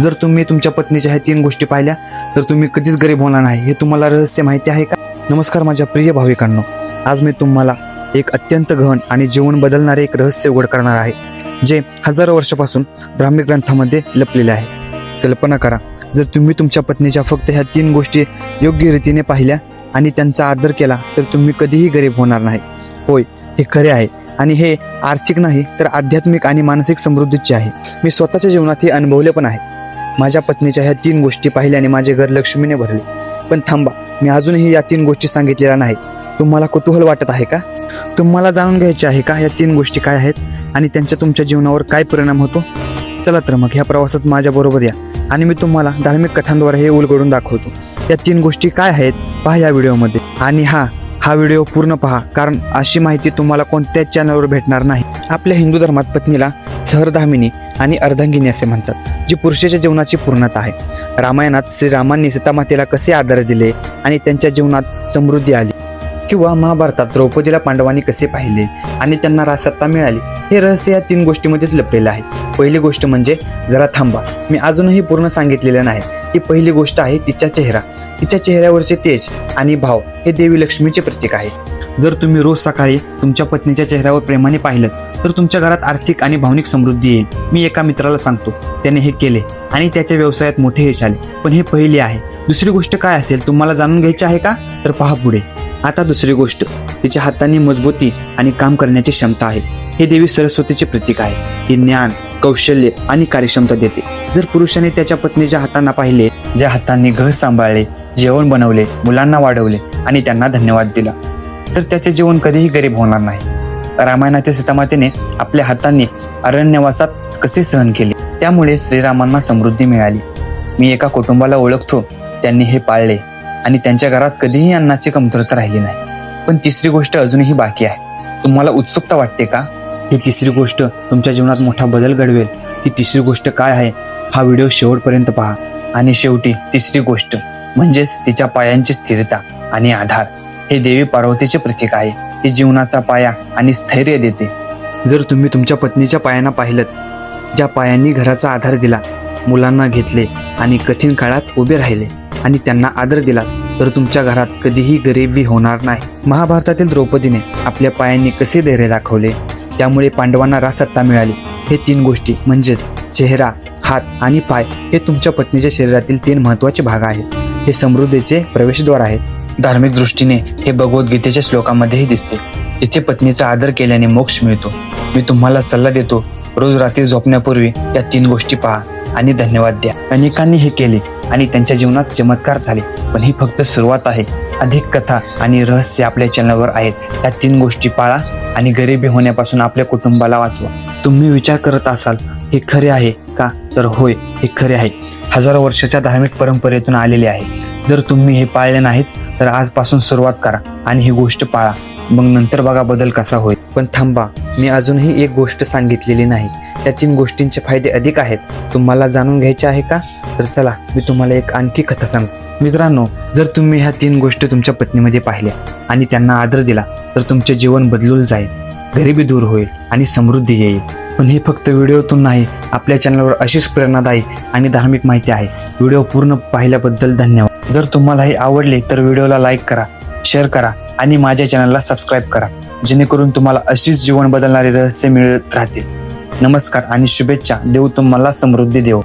जर तुम्ही तुमच्या पत्नीच्या ह्या तीन गोष्टी पाहिल्या तर तुम्ही कधीच गरीब होणार नाही. हे तुम्हाला रहस्य माहिती आहे का? नमस्कार माझ्या प्रिय भाविकांनो. आज मी तुम्हाला एक अत्यंत गहन आणि जीवन बदलणारे एक रहस्य उघड करणार आहे जे हजारो वर्षापासून ब्राह्मी ग्रंथामध्ये लपलेले आहे. कल्पना करा जर तुम्ही तुमच्या पत्नीच्या फक्त ह्या तीन गोष्टी योग्य रीतीने पाहिल्या आणि त्यांचा आदर केला तर तुम्ही कधीही गरीब होणार नाही. होय हे खरे आहे आणि हे आर्थिक नाही तर आध्यात्मिक आणि मानसिक समृद्धीचे आहे. मी स्वतःच्या जीवनात हे अनुभवले पण आहे. माझ्या पत्नीच्या ह्या तीन गोष्टी पाहिल्याने माझे घर लक्ष्मीने भरले. पण थांबा मी अजूनही या तीन गोष्टी सांगितलेल्या नाही तुम्हाला कुतूहल वाटत आहे का? तुम्हाला जाणून घ्यायचे आहे का ह्या तीन गोष्टी काय आहेत आणि त्यांचा तुमच्या जीवनावर काय परिणाम होतो? चला तर मग ह्या प्रवासात माझ्याबरोबर या आणि मी तुम्हाला धार्मिक कथांद्वारे हे उलगडून दाखवतो. या तीन गोष्टी काय आहेत पहा या व्हिडिओमध्ये. आणि हा हा व्हिडिओ पूर्ण पहा कारण अशी माहिती तुम्हाला कोणत्याच चॅनलवर भेटणार नाही. आपल्या हिंदू धर्मात पत्नीला सहरधामिनी आणि अर्धांगिनी असे म्हणतात जी पुरुषाच्या जीवनाची पूर्णता आहे. रामायणात श्रीरामांनी सीतामातेला कसे आदर दिले आणि त्यांच्या जीवनात समृद्धी आली? किंवा महाभारतात द्रौपदीला पांडवांनी कसे पाहिले आणि त्यांना राजसत्ता मिळाली? हे रहस्य या तीन गोष्टीमध्येच लपलेलं आहे. पहिली गोष्ट म्हणजे जरा थांबा. मी अजूनही पूर्ण सांगितलेलं नाही. ही पहिली गोष्ट आहे तिचा चेहरा. तिच्या चेहऱ्यावरचे तेज आणि भाव हे देवी लक्ष्मीचे प्रतीक आहे. जर तुम्ही रोज सकाळी तुमच्या पत्नीच्या चेहऱ्यावर प्रेमाने पाहिलं तर तुमच्या घरात आर्थिक आणि भावनिक समृद्धी येईल. मी एका मित्राला सांगतो त्याने हे केले आणि त्याच्या व्यवसायात मोठे यश आले. पण हे पहिले आहे. दुसरी गोष्ट काय असेल तुम्हाला जाणून घ्यायची आहे का? तर पहा पुढे. आता दुसरी गोष्ट तिच्या हातांनी मजबूती आणि काम करण्याची क्षमता आहे. हे देवी सरस्वतीचे प्रतीक आहे. ही ज्ञान कौशल्य आणि कार्यक्षमता देते. जर पुरुषाने त्याच्या पत्नीच्या हातांना पाहिले ज्या हातांनी घर सांभाळले जेवण बनवले मुलांना वाढवले आणि त्यांना धन्यवाद दिला तर त्याचे जीवन कधीही गरीब होणार नाही. रामायणाच्या सीतामातेने आपल्या हातांनी अरण्यवासात कसे सहन केले? त्यामुळे श्रीरामांना समृद्धी मिळाली. मी एका कुटुंबाला ओळखतो त्यांनी हे पाळले आणि त्यांच्या घरात कधीही अन्नाची कमतरता राहिली नाही. पण तिसरी गोष्ट अजूनही बाकी आहे. तुम्हाला उत्सुकता वाटते का? ही तिसरी गोष्ट तुमच्या जीवनात मोठा बदल घडवेल. ही तिसरी गोष्ट काय आहे? हा व्हिडिओ शेवटपर्यंत पहा. आणि शेवटी तिसरी गोष्ट म्हणजेच तिच्या पायांची स्थिरता आणि आधार. हे देवी पार्वतीचे प्रतीक आहे. हे जीवनाचा पाया आणि स्थैर्य देते. जर तुम्ही तुमच्या पत्नीच्या पायांना पाहिलं ज्या पायांनी घराचा आधार दिला मुलांना घेतले आणि कठीण काळात उभे राहिले आणि त्यांना आदर दिला तर तुमच्या घरात कधीही गरिबी होणार नाही. महाभारतातील द्रौपदीने आपल्या पायांनी कसे धैर्य दाखवले? त्यामुळे पांडवांना रासत्ता मिळाली. हे तीन गोष्टी म्हणजेच चेहरा हात आणि पाय हे तुमच्या पत्नीच्या शरीरातील तीन महत्त्वाचे भाग आहेत. हे समृद्धीचे प्रवेशद्वार आहेत. धार्मिक दृष्टीने हे भगवद्गीतेच्या श्लोकामध्येही दिसते. जिथे पत्नीचा आदर केल्याने मोक्ष मिळतो. मी तुम्हाला सल्ला देतो रोज रात्री झोपण्यापूर्वी या तीन गोष्टी पहा आणि धन्यवाद द्या. अनेकांनी हे केले आणि त्यांच्या जीवनात चमत्कार झाले पण ही फक्त सुरुवात आहे. अधिक कथा आणि रहस्य आपल्या चॅनलवर आहेत. या तीन गोष्टी पाळा आणि गरिबी होण्यापासून आपल्या कुटुंबाला वाचवा. तुम्ही विचार करत असाल हे खरे आहे का? तर होय हे खरे आहे. हजारो वर्षाच्या धार्मिक परंपरेतून आलेले आहे. जर तुम्ही हे पाळले नाहीत तर आजपासून सुरुवात करा आणि ही गोष्ट पाळा. मग नंतर बघा बदल कसा होईल. पण थांबा मी अजूनही एक गोष्ट सांगितलेली नाही. या तीन गोष्टींचे फायदे अधिक आहेत. तुम्हाला जाणून घ्यायचे आहे का? तर चला मी तुम्हाला एक आणखी कथा सांगतो मित्रांनो जर तुम्ही ह्या तीन गोष्टी तुमच्या पत्नीमध्ये पाहिल्या आणि त्यांना आदर दिला तर तुमचे जीवन बदलून जाईल. गरिबी दूर होईल आणि समृद्धी येईल. पण हे फक्त व्हिडिओतून नाही आपल्या चॅनलवर अशीच प्रेरणादायी आणि धार्मिक माहिती आहे. व्हिडिओ पूर्ण पाहिल्याबद्दल धन्यवाद. जर तुम्हाला हे आवडले तर व्हिडिओला लाईक करा शेअर करा आणि माझ्या चॅनलला सबस्क्राईब करा. जेणेकरून तुम्हाला अशीच जीवन बदलणारे रहस्य मिळत राहतील. नमस्कार आणि शुभेच्छा देव तुम्हाला समृद्धी देव.